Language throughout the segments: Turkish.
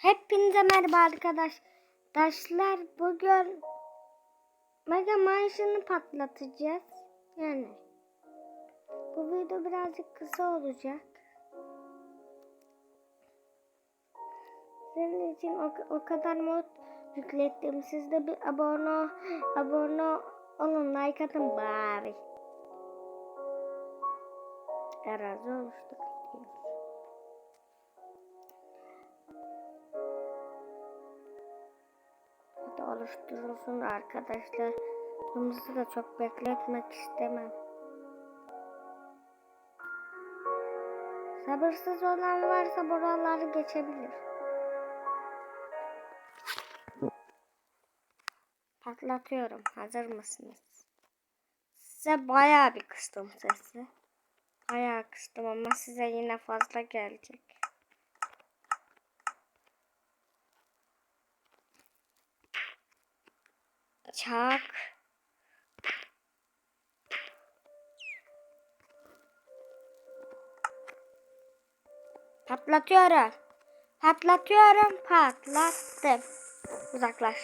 Hepinize merhaba arkadaşlar. Bugün Mega Mansion'ı patlatacağız. Yani bu video birazcık kısa olacak. Senin için o, o kadar mod yüklettim. Siz de bir abone abone olun, like atın bari. Arazi oluştuk Hadi oluşturulsun arkadaşlar. Kırmızı da çok bekletmek istemem. Sabırsız olan varsa buraları geçebilir. Patlatıyorum. Hazır mısınız? Size bayağı bir kıstım sesi. Bayağı kıstım ama size yine fazla gelecek. Çak. Patlatıyorum. Patlatıyorum. Patlattım. Uzaklaş.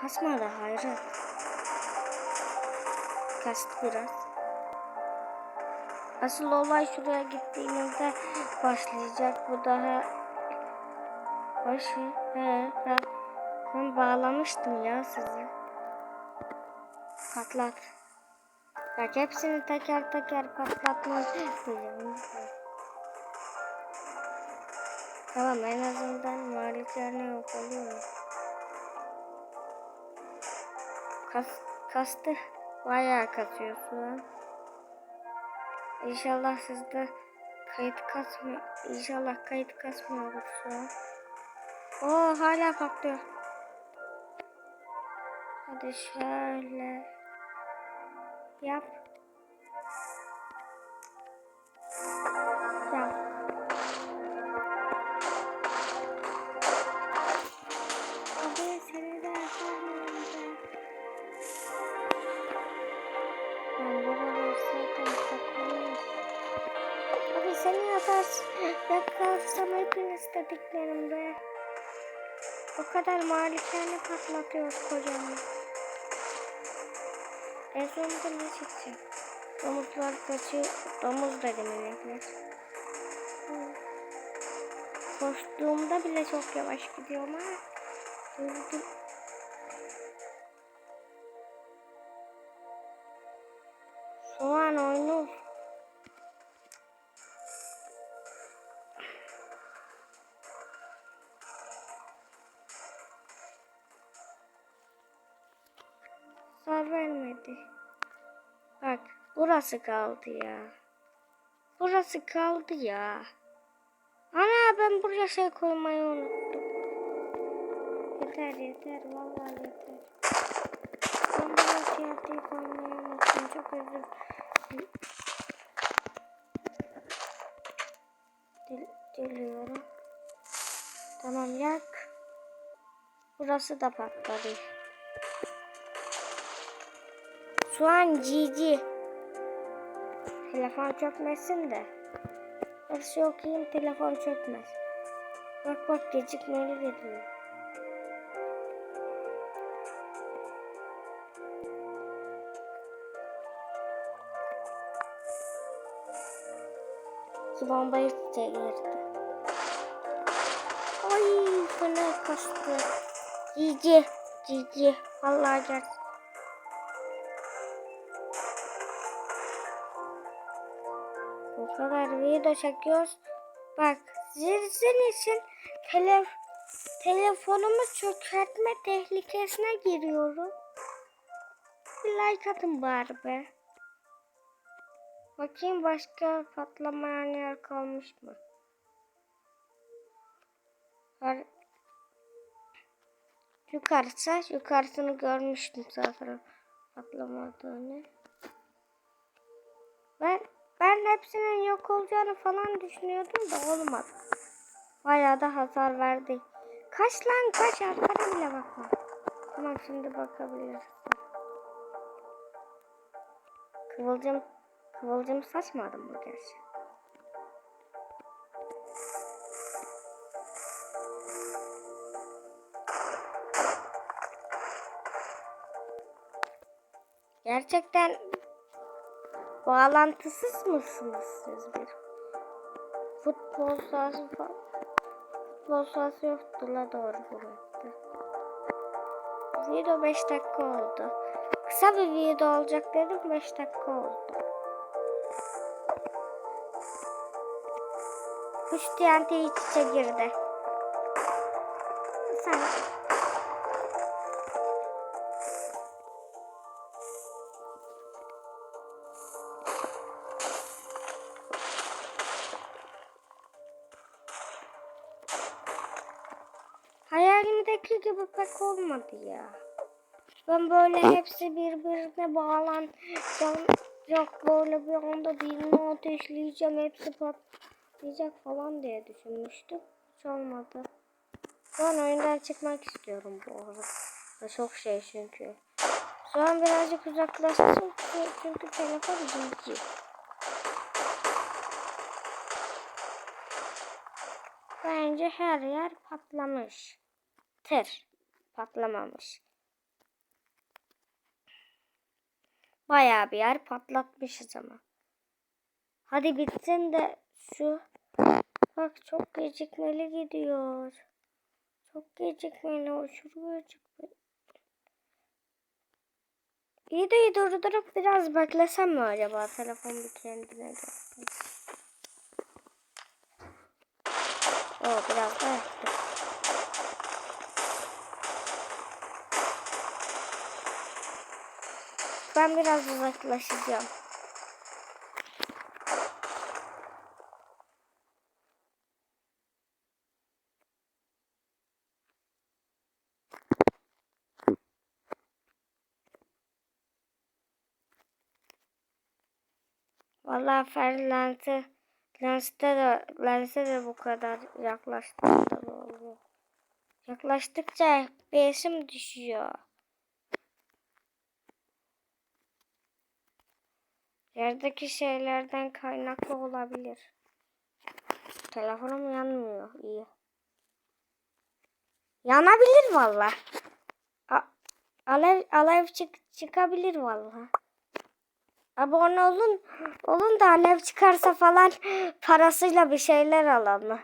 Kasmadı hayret. Kastı biraz. Asıl olay şuraya gittiğimizde başlayacak. Bu daha başı. He, ben, ben bağlamıştım ya sizi. Patlat. Bak hepsini teker teker patlatmak istiyorum. Tamam en azından maliklerine yok oluyor. Kas, kastı bayağı kasıyor şu an. İnşallah sizde kayıt kasmıyor. İnşallah kayıt kasmıyordur şu an. Oo hala patlıyor. Hadi şöyle. Yap. Yakarsın. Yakarsam hepiniz dediklerim. O kadar malikane patlatıyoruz kocaman. En sonunda ne çıkacak? Domuzlar kaçıyor. Domuz dedim inekler. Koştuğumda bile çok yavaş gidiyorum ha. Durdum. Soğan oynuyor. Burası kaldı ya. Burası kaldı ya. Ana ben buraya şey koymayı unuttum. Yeter yeter vallahi yeter. Ben buraya TNT koymayı unuttum. Çok özür Dil diliyorum. Tamam yak. Burası da patladı. Şu an cici. Telefon çökmesin de. Şey okuyayım telefon çökmez. Bak bak gecikmeli geliyor. Şu bombayı çekirdi. Ay fena kastı. Cici. Cici. Vallahi gerçekten. Kadar video çekiyoruz. Bak sizin için tele, telefonumu çökertme tehlikesine giriyorum. Bir like atın bari be. Bakayım başka patlamayan yer kalmış mı? Har Yukarısa yukarısını görmüştüm zaten patlamadığını. Ben ben hepsinin yok olacağını falan düşünüyordum da olmadı. Bayağı da hasar verdi. Kaç lan kaç arkana bile bakma. Tamam şimdi bakabiliriz. Kıvılcım, kıvılcım saçmadım mı gerçi? Gerçekten bağlantısız mısınız siz bir? Futbol sahası falan. Futbol sahası yoktu la doğru bu mapte. Video 5 dakika oldu. Kısa bir video olacak dedim 5 dakika oldu. 3 TNT iç içe girdi. Sen Hayalimdeki gibi pek olmadı ya. Ben böyle hepsi birbirine bağlanacağım. Yok böyle bir anda birini ateşleyeceğim. Hepsi patlayacak falan diye düşünmüştüm. Hiç olmadı. An oyundan çıkmak istiyorum bu arada. Çok şey çünkü. Şu an birazcık uzaklaştım çünkü telefon cici. Bence her yer patlamış. Tır patlamamış. Bayağı bir yer patlatmışız ama. Hadi bitsin de şu bak çok gecikmeli gidiyor. Çok gecikmeli aşırı gecikmeli. De durdurup biraz beklesem mi acaba telefon bir kendine gelsin. Oo biraz da Ben biraz uzaklaşacağım. Vallahi Ferlant'ı Lens'te de, Lens'e de bu kadar yaklaştığında da oluyor. Yaklaştıkça FPS'im düşüyor. Yerdeki şeylerden kaynaklı olabilir. Telefonum yanmıyor. İyi. Yanabilir valla. Alev, alev çık, çıkabilir valla. Abone olun. Olun da alev çıkarsa falan parasıyla bir şeyler alalım.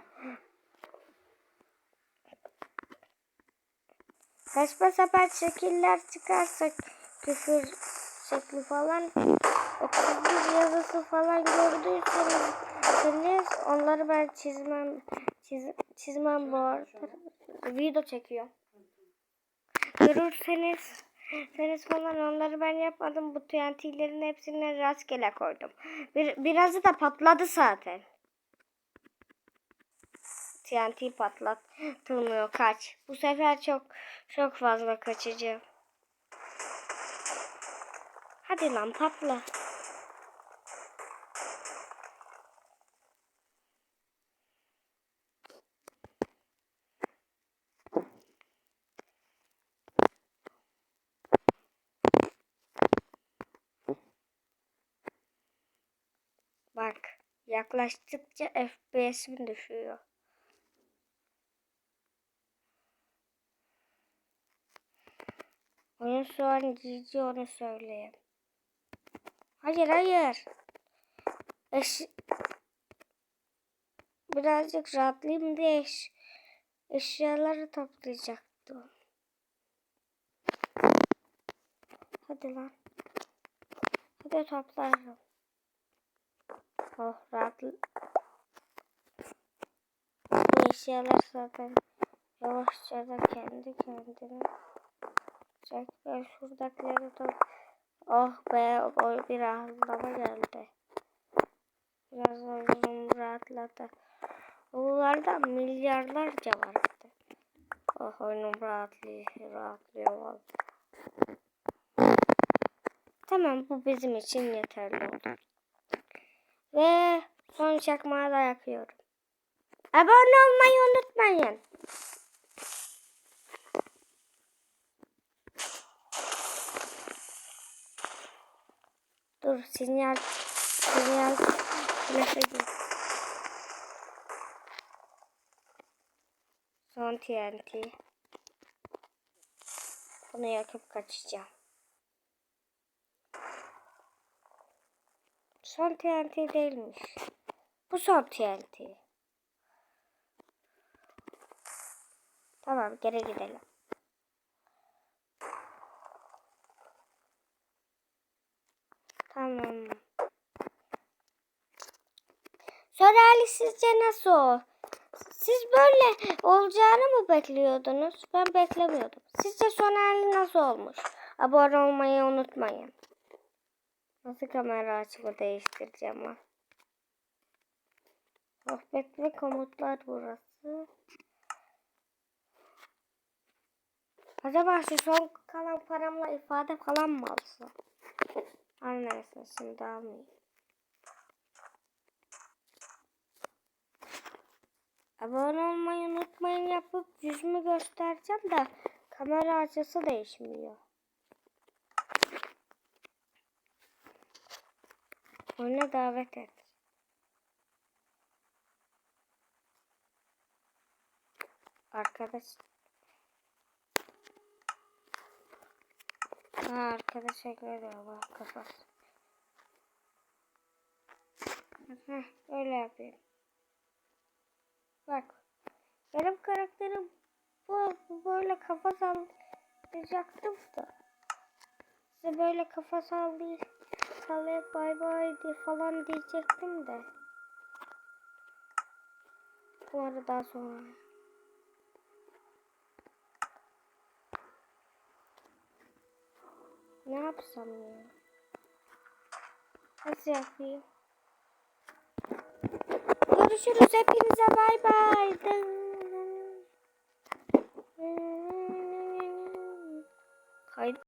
Saçma sapan şekiller çıkarsak küfür şekli falan okul yazısı falan gördüyseniz onları ben çizmem çiz, çizmem bu arada video çekiyor. Görürseniz Seniz falan onları ben yapmadım. Bu TNT'lerin hepsini rastgele koydum. Bir, birazı da patladı zaten. TNT patlatılmıyor kaç. Bu sefer çok çok fazla kaçıcı. Hadi lan patla. Bak yaklaştıkça FPS'im düşüyor. Oyun şu an cici onu söyleyeyim. Hayır hayır. Eş... Birazcık rahatlayayım diye eş... eşyaları toplayacaktım. Hadi lan. Hadi toplarım. Oh rahat. Bu eşyalar zaten yavaşça da kendi kendine çek. Ben şuradakileri top. Oh be o bir rahatlama geldi. Biraz oyunum rahatladı. Bunlarda milyarlarca vardı. Oh oyunum rahatlıyor, rahatlıyor vallahi. Tamam bu bizim için yeterli oldu. Ve son çakmağı da yakıyorum. Abone olmayı unutmayın. Dur sinyal sinyal flaşı gir. Son TNT. Bunu yakıp kaçacağım. Son TNT değilmiş. Bu son TNT. Tamam geri gidelim. Tamam. Sorali sizce nasıl o? Siz böyle olacağını mı bekliyordunuz? Ben beklemiyordum. Sizce son hali nasıl olmuş? Abone olmayı unutmayın. Nasıl kamera açımı değiştireceğim ha? Sohbet komutlar burası. Acaba şu son kalan paramla ifade falan mı alsam? Her neyse şimdi almayayım. Abone olmayı unutmayın yapıp yüzümü göstereceğim de kamera açısı değişmiyor. Oyuna davet et. Arkadaş. Ha arkadaş ekledim bak kafası. Heh, öyle yapayım. Bak. Benim karakterim bu, böyle kafa sallayacaktım da. Size böyle kafa sallay sallayıp bay bay diye falan diyecektim de. Bu arada sonra. Ne yapsam ya? Nasıl yapayım? Görüşürüz hepinize bay bay. Kaydı.